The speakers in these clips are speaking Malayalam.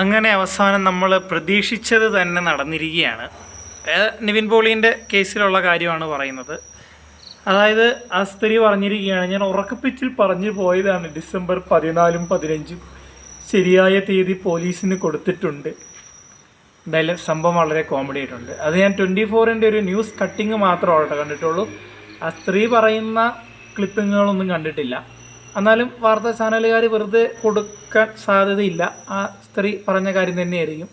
അങ്ങനെ അവസാനം നമ്മൾ പ്രതീക്ഷിച്ചത് തന്നെ നടന്നിരിക്കുകയാണ്. നിവിൻ പോളിന്റെ കേസിലുള്ള കാര്യമാണ് പറയുന്നത്. അതായത് ആ സ്ത്രീ പറഞ്ഞിരിക്കുകയാണ് ഞാൻ ഉറക്കപ്പിച്ചിൽ പറഞ്ഞു പോയതാണ് ഡിസംബർ പതിനാലും പതിനഞ്ചും. ശരിയായ തീയതി പോലീസിന് കൊടുത്തിട്ടുണ്ട്. എന്തായാലും സംഭവം വളരെ കോമഡി ആയിട്ടുണ്ട്. അത് ഞാൻ ട്വന്റി ഫോറിന്റെ ഒരു ന്യൂസ് കട്ടിങ് മാത്രമാണ് കണ്ടിട്ടുള്ളൂ. ആ സ്ത്രീ പറയുന്ന ക്ലിപ്പിങ്ങുകളൊന്നും കണ്ടിട്ടില്ല. എന്നാലും വാർത്താ ചാനലുകാർ വെറുതെ കൊടുക്കാൻ സാധ്യതയില്ല. ആ സ്ത്രീ പറഞ്ഞ കാര്യം തന്നെയായിരിക്കും.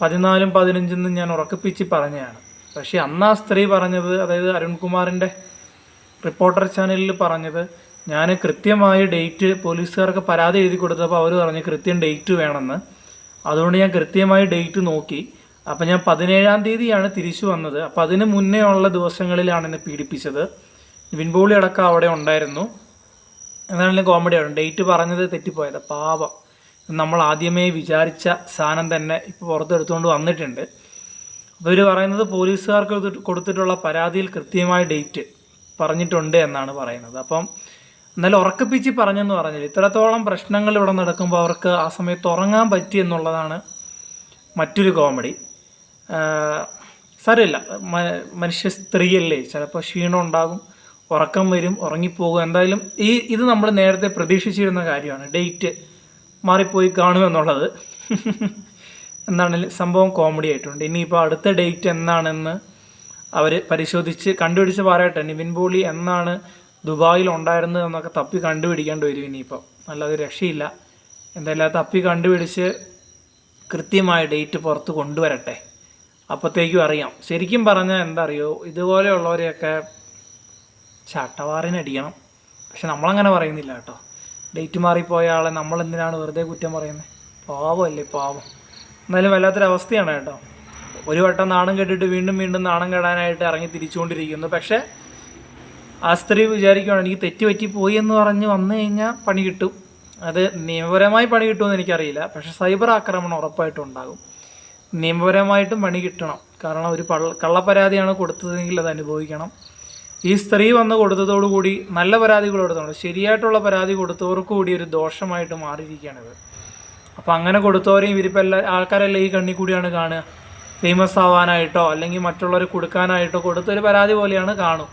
പതിനാലും പതിനഞ്ചെന്നും ഞാൻ ഉറക്കിപ്പിച്ച് പറഞ്ഞതാണ്. പക്ഷേ അന്ന് ആ സ്ത്രീ പറഞ്ഞത് അതായത് അരുൺകുമാറിന്റെ റിപ്പോർട്ടർ ചാനലിൽ പറഞ്ഞത് ഞാൻ കൃത്യമായ ഡേറ്റ് പോലീസുകാർക്ക് പരാതി എഴുതി കൊടുത്തപ്പോൾ അവർ പറഞ്ഞു കൃത്യം ഡേറ്റ് വേണമെന്ന്. അതുകൊണ്ട് ഞാൻ കൃത്യമായ ഡേറ്റ് നോക്കി. അപ്പോൾ ഞാൻ പതിനേഴാം തീയതിയാണ് തിരിച്ചു വന്നത്. അപ്പോൾ അതിന് മുന്നേ ഉള്ള ദിവസങ്ങളിലാണ് എന്നെ പീഡിപ്പിച്ചത്. വിൻബോളി അടക്കം അവിടെ ഉണ്ടായിരുന്നു. എന്നാണെങ്കിലും കോമഡിയാണ് ഡേറ്റ് പറഞ്ഞത് തെറ്റിപ്പോയത് പാപം നമ്മൾ ആദ്യമേ വിചാരിച്ച സാധനം തന്നെ ഇപ്പോൾ പുറത്തെടുത്തുകൊണ്ട് വന്നിട്ടുണ്ട്. അപ്പോൾ ഇവർ പറയുന്നത് പോലീസുകാർക്ക് കൊടുത്തിട്ട് കൊടുത്തിട്ടുള്ള പരാതിയിൽ കൃത്യമായ ഡേറ്റ് പറഞ്ഞിട്ടുണ്ട് എന്നാണ് പറയുന്നത്. അപ്പം എന്നാലും ഉറക്കപ്പിച്ച് പറഞ്ഞെന്ന് പറഞ്ഞില്ല? ഇത്രത്തോളം പ്രശ്നങ്ങൾ ഇവിടെ നടക്കുമ്പോൾ അവർക്ക് ആ സമയത്ത് ഉറങ്ങാൻ പറ്റി എന്നുള്ളതാണ് മറ്റൊരു കോമഡി സാരമില്ല. മനുഷ്യ സ്ത്രീയല്ലേ? ചിലപ്പോൾ ക്ഷീണം ഉണ്ടാകും. ഉറക്കം വരും ഉറങ്ങിപ്പോകും. എന്തായാലും ഈ ഇത് നമ്മൾ നേരത്തെ പ്രതീക്ഷിച്ചിരുന്ന കാര്യമാണ്. ഡേറ്റ് മാറിപ്പോയി കാണുമെന്നുള്ളത് എന്താണെങ്കിലും സംഭവം? കോമഡി ആയിട്ടുണ്ട്. ഇനിയിപ്പോൾ അടുത്ത ഡേറ്റ് എന്നാണെന്ന് അവർ പരിശോധിച്ച് കണ്ടുപിടിച്ച് പറയട്ടെ. നിവിൻ പോളി എന്നാണ് ദുബായിൽ ഉണ്ടായിരുന്നത് എന്നൊക്കെ തപ്പി കണ്ടുപിടിക്കേണ്ടി വരും ഇനിയിപ്പോൾ അല്ലാതെ രക്ഷയില്ല. എന്തായാലും തപ്പി കണ്ടുപിടിച്ച് കൃത്യമായ ഡേറ്റ് പുറത്ത് കൊണ്ടുവരട്ടെ. അപ്പോഴത്തേക്കും അറിയാം. ശരിക്കും പറഞ്ഞാൽ എന്താ അറിയോ? ഇതുപോലെയുള്ളവരെയൊക്കെ ചട്ടവാറിനടിക്കണം പക്ഷെ നമ്മളങ്ങനെ പറയുന്നില്ല കേട്ടോ. ഡേറ്റ് മാറിപ്പോയ ആളെ നമ്മൾ എന്തിനാണ് വെറുതെ കുറ്റം പറയുന്നത് പാവമല്ലേ പാവം. എന്നാലും വല്ലാത്തൊരവസ്ഥയാണ് കേട്ടോ. ഒരു വട്ടം നാണം കെട്ടിട്ട് വീണ്ടും വീണ്ടും നാണം കെടാനായിട്ട് ഇറങ്ങി തിരിച്ചുകൊണ്ടിരിക്കുന്നു. പക്ഷേ ആ സ്ത്രീ വിചാരിക്കുകയാണ് എനിക്ക് തെറ്റ് പറ്റി പോയി എന്ന് പറഞ്ഞ് വന്നു കഴിഞ്ഞാൽ പണി കിട്ടും. അത് നിയമപരമായി പണി കിട്ടുമെന്ന് എനിക്കറിയില്ല. പക്ഷെ സൈബർ ആക്രമണം ഉറപ്പായിട്ടും ഉണ്ടാകും. നിയമപരമായിട്ടും പണി കിട്ടണം. കാരണം ഒരു പള്ള കള്ളപ്പരാതിയാണ് കൊടുത്തതെങ്കിൽ അത് അനുഭവിക്കണം. ഈ സ്ത്രീ വന്ന് കൊടുത്തതോടുകൂടി നല്ല പരാതികൾ കൊടുത്തോണ്ട് ശരിയായിട്ടുള്ള പരാതി കൊടുത്തവർക്ക് കൂടി ഒരു ദോഷമായിട്ട് മാറിയിരിക്കുകയാണിത്. അപ്പം അങ്ങനെ കൊടുത്തവരെയും ഇവരിപ്പോൾ എല്ലാ ആൾക്കാരെല്ലാം ഈ കണ്ണി കൂടിയാണ് കാണുക. ഫേമസ് ആവാനായിട്ടോ അല്ലെങ്കിൽ മറ്റുള്ളവരെ കൊടുക്കാനായിട്ടോ കൊടുത്തൊരു പരാതി പോലെയാണ് കാണും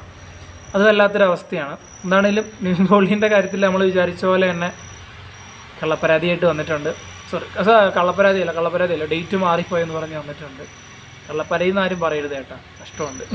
അത് വല്ലാത്തൊരവസ്ഥയാണ്. എന്താണേലും നിവിൻ കാര്യത്തിൽ നമ്മൾ വിചാരിച്ച പോലെ തന്നെ കള്ളപ്പരാതിയായിട്ട് വന്നിട്ടുണ്ട്. സോറി കള്ളപ്പരാതിയല്ല കള്ളപ്പരാതിയല്ല. ഡേറ്റ് മാറിപ്പോയെന്ന് പറഞ്ഞ് വന്നിട്ടുണ്ട്. കള്ളപ്പരയിൽ നിന്ന് ആരും പറയരുത് കേട്ടോ. കഷ്ടമുണ്ട്.